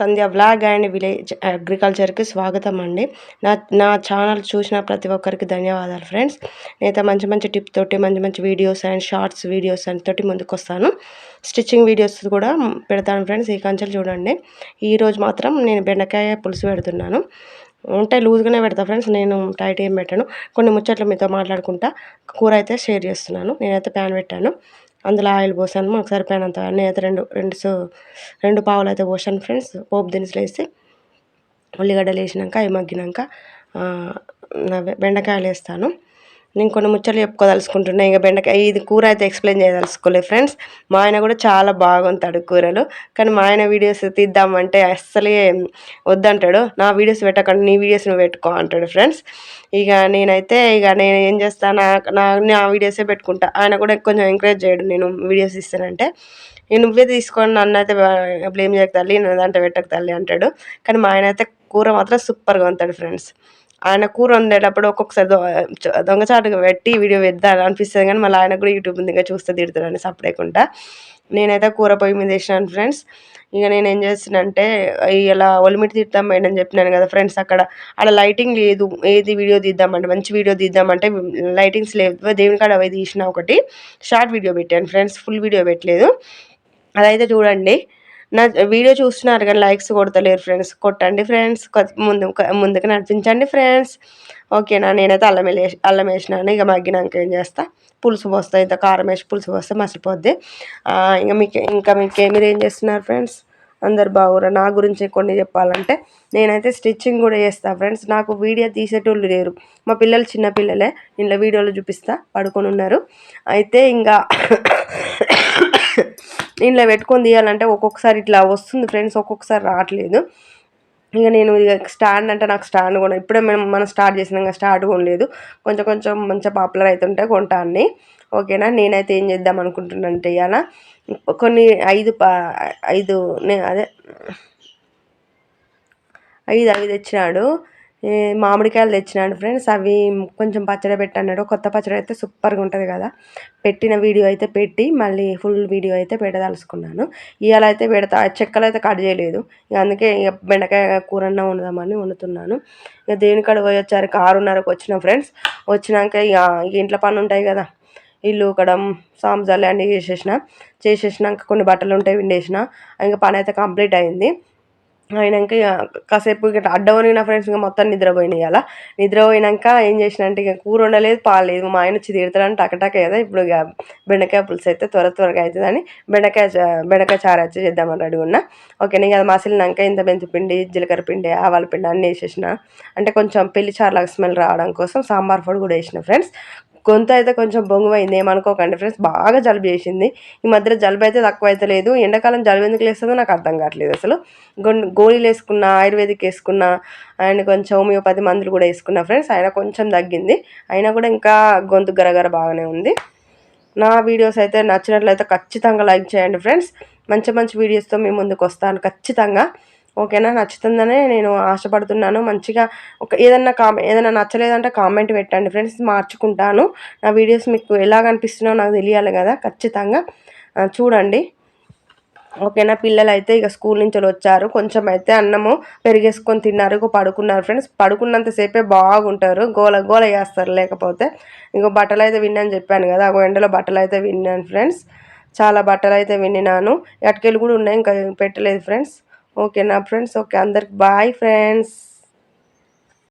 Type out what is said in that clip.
Sandhya vlog and village అగ్రికల్చర్కి స్వాగతం అండి నా నా ఛానల్ చూసిన ప్రతి ఒక్కరికి ధన్యవాదాలు ఫ్రెండ్స్. నేనైతే మంచి మంచి టిప్ తోటి మంచి మంచి videos and shorts videos and తోటి ముందుకు వస్తాను స్టిచ్చింగ్ వీడియోస్ కూడా పెడతాను ఫ్రెండ్స్ ఈ కంచెలు చూడండి. ఈరోజు మాత్రం నేను బెండకాయ పులుసు పెడుతున్నాను. ఉంటే లూజ్గానే పెడతా ఫ్రెండ్స్ నేను టైట్ ఏం పెట్టాను. కొన్ని ముచ్చట్లు మీతో మాట్లాడుకుంటా కూర అయితే షేర్ చేస్తున్నాను. నేనైతే ప్యాన్ పెట్టాను. అందులో ఆయిల్ పోసాను మాకు సరిపోయినంత నేనైతే రెండు రెండు సో రెండు పావులు అయితే పోసాను ఫ్రెండ్స్. పోపు దినుసులు వేసి ఉల్లిగడ్డలు వేసినాక అవి మగ్గినాక బెండకాయలు వేస్తాను. నేను కొన్ని ముచ్చట్లు చెప్పుకోదలుచుకుంటున్నా. ఇంకా బెండకాయ ఇది కూర అయితే ఎక్స్ప్లెయిన్ చేయదలుచుకోలేదు ఫ్రెండ్స్. మా ఆయన కూడా చాలా బాగుంటాడు కూరలు. కానీ మా ఆయన వీడియోస్ తీద్దామంటే అస్సలే వద్దంటాడు. నా వీడియోస్ పెట్టకండి నీ వీడియోస్ నువ్వు పెట్టుకో అంటాడు ఫ్రెండ్స్. ఇక నేనైతే ఇక నేను ఏం చేస్తాను నా నా వీడియోసే పెట్టుకుంటా. ఆయన కూడా కొంచెం ఎంకరేజ్ చేయడు నేను వీడియోస్ ఇస్తానంటే నేను నువ్వే తీసుకొని నన్ను అయితే బ్లేమ్ చేయక తల్లి నన్ను దాంట్లో పెట్టక తల్లి అంటాడు. కానీ మా ఆయన అయితే కూర మాత్రం సూపర్గా ఉంటాడు ఫ్రెండ్స్. ఆయన కూర వండేటప్పుడు ఒక్కొక్కసారి దొంగచాటుగా పెట్టి వీడియో పెద్దాలి అనిపిస్తుంది కానీ మళ్ళీ ఆయన కూడా యూట్యూబ్ ఉంది చూస్తే తిడతాడని సపరేకుండా నేనైతే కూర పొయ్యి మీద వేసినాను ఫ్రెండ్స్. ఇక నేను ఏం చేస్తానంటే ఇలా ఒలిమిటి తీద్దాం అని చెప్పినాను కదా ఫ్రెండ్స్ అక్కడ. అక్కడ లైటింగ్ లేదు. ఏది వీడియో తీద్దామంటే మంచి వీడియో తీద్దామంటే లైటింగ్స్ లేదు దేవుని కాడ అవి తీసిన ఒకటి. షార్ట్ వీడియో పెట్టాను ఫ్రెండ్స్. ఫుల్ వీడియో పెట్టలేదు. అదైతే చూడండి. నా వీడియో చూస్తున్నారు కానీ లైక్స్ కొడతలేరు ఫ్రెండ్స్. కొట్టండి ఫ్రెండ్స్. ముందు ముందుకు నడిపించండి ఫ్రెండ్స్. ఓకేనా? నేనైతే అల్లం వేసి అల్లం వేసినాను. ఇక మగ్గినాక ఏం చేస్తా? పులుసు పోస్తా. ఇంత కారం వేసి పులుసు పోస్తే మసిపోద్ది ఇంకా మీకు ఇంకా మీకు మీరు ఏం చేస్తున్నారు ఫ్రెండ్స్? అందరు బాగురా? నా గురించి కొన్ని చెప్పాలంటే నేనైతే స్టిచ్చింగ్ కూడా చేస్తాను ఫ్రెండ్స్. నాకు వీడియో తీసేటోళ్ళు లేరు. మా పిల్లలు చిన్న పిల్లలే. ఇంట్లో వీడియోలు చూపిస్తా. పడుకొని ఉన్నారు. అయితే ఇంకా ఇంట్లో పెట్టుకొని తీయాలంటే ఒక్కొక్కసారి ఇట్లా వస్తుంది ఫ్రెండ్స్ ఒక్కొక్కసారి రావట్లేదు. ఇంకా నేను ఇక స్టాండ్ అంటే నాకు స్టాండ్ కొన ఇప్పుడే మేము మనం స్టార్ట్ చేసినాక స్టార్ట్ కొనలేదు. కొంచెం కొంచెం మంచిగా పాపులర్ అవుతుంటే కొంటా అన్ని. ఓకేనా? నేనైతే ఏం చేద్దాం అనుకుంటున్నానంటే ఇవాళ కొన్ని ఐదు పా ఐదు అదే ఐదు అవి తెచ్చినాడు. మామిడికాయలు తెచ్చినాడు ఫ్రెండ్స్ అవి కొంచెం పచ్చడి పెట్టన్నాడు. కొత్త పచ్చడి అయితే సూపర్గా ఉంటుంది కదా. పెట్టిన వీడియో అయితే పెట్టి మళ్ళీ ఫుల్ వీడియో అయితే పెట్టదలుచుకున్నాను. ఇవాళ అయితే పెడతా చెక్కలు అయితే కట్ చేయలేదు. ఇక అందుకే ఇక బెండకాయ కూరన్న వండుదామని వండుతున్నాను. ఇక దేనికాడ పోయి వచ్చారు? ఆరున్నరకు వచ్చిన ఫ్రెండ్స్ వచ్చినాక ఇక ఇంట్లో పని ఉంటాయి కదా. ఇల్లు ఉకడం సాంజాలు అన్నీ చేసేసిన. చేసేసినాక కొన్ని బట్టలు ఉంటాయి విండేసిన. ఇంకా పని అయితే కంప్లీట్ అయింది. అయినాక ఇక కాసేపు ఇక అడ్డమని నా ఫ్రెండ్స్ ఇంకా మొత్తం నిద్రపోయినాయి అలా నిద్రపోయినాక ఏం చేసిన అంటే ఇక కూర ఉండలేదు పాలేదు మా ఆయన వచ్చి తిడతాడని టకటక కదా ఇప్పుడు ఇక బెండకాయ పులుసు అయితే త్వర త్వరగా అవుతుందని బెండకాయ బెండకాయ చారు వచ్చి చేద్దామని రెడీ ఉన్నా. ఓకే నేను అది మసిలినాక ఇంత మెంతిపిండి జీలకర్ర పిండి ఆవాల పిండి అన్నీ వేసేసిన. అంటే కొంచెం పెళ్ళి చారులాగా స్మెల్ రావడం కోసం సాంబార్ పొడి కూడా వేసిన ఫ్రెండ్స్ గొంతు అయితే కొంచెం బొంగుమైంది ఏమనుకోకండి ఫ్రెండ్స్ బాగా జలుబు చేసింది. ఈ మధ్యలో జలుబు అయితే తక్కువ అయితే లేదు. ఎండాకాలం జలుబు ఎందుకు లేస్తుందో నాకు అర్థం కావట్లేదు అసలు. గోళీలు వేసుకున్న ఆయుర్వేదిక్ వేసుకున్న అండ్ కొంచెం హోమియోపతి మందులు కూడా వేసుకున్న ఫ్రెండ్స్ అయినా కొంచెం తగ్గింది. అయినా కూడా ఇంకా గొంతు గరగర బాగానే ఉంది. నా వీడియోస్ అయితే నచ్చినట్లయితే ఖచ్చితంగా లైక్ చేయండి ఫ్రెండ్స్ మంచి మంచి వీడియోస్తో మీ ముందుకు వస్తాను ఖచ్చితంగా. ఓకేనా? నచ్చుతుందనే నేను ఆశపడుతున్నాను. మంచిగా ఒక ఏదన్నా కామె ఏదైనా నచ్చలేదంటే కామెంట్ పెట్టండి. ఫ్రెండ్స్ మార్చుకుంటాను. నా వీడియోస్ మీకు ఎలా కనిపిస్తున్నాయో నాకు తెలియాలి కదా ఖచ్చితంగా. చూడండి. ఓకేనా? పిల్లలు అయితే ఇక స్కూల్ నుంచి వచ్చారు. కొంచెం అయితే అన్నము పెరిగేసుకొని తిన్నారు ఇక పడుకున్నారు. ఫ్రెండ్స్ పడుకున్నంతసేపే బాగుంటారు. గోల గోల చేస్తారు లేకపోతే. ఇంకో బట్టలు అయితే విన్నాను చెప్పాను కదా ఒక ఎండలో బట్టలు అయితే విన్నాను ఫ్రెండ్స్. చాలా బట్టలు అయితే విన్నాను ఎటుకెళ్ళి కూడా ఉన్నాయి ఇంకా పెట్టలేదు ఫ్రెండ్స్. ఓకేనా ఫ్రెండ్స్ ఓకే అందరికి బాయ్ ఫ్రెండ్స్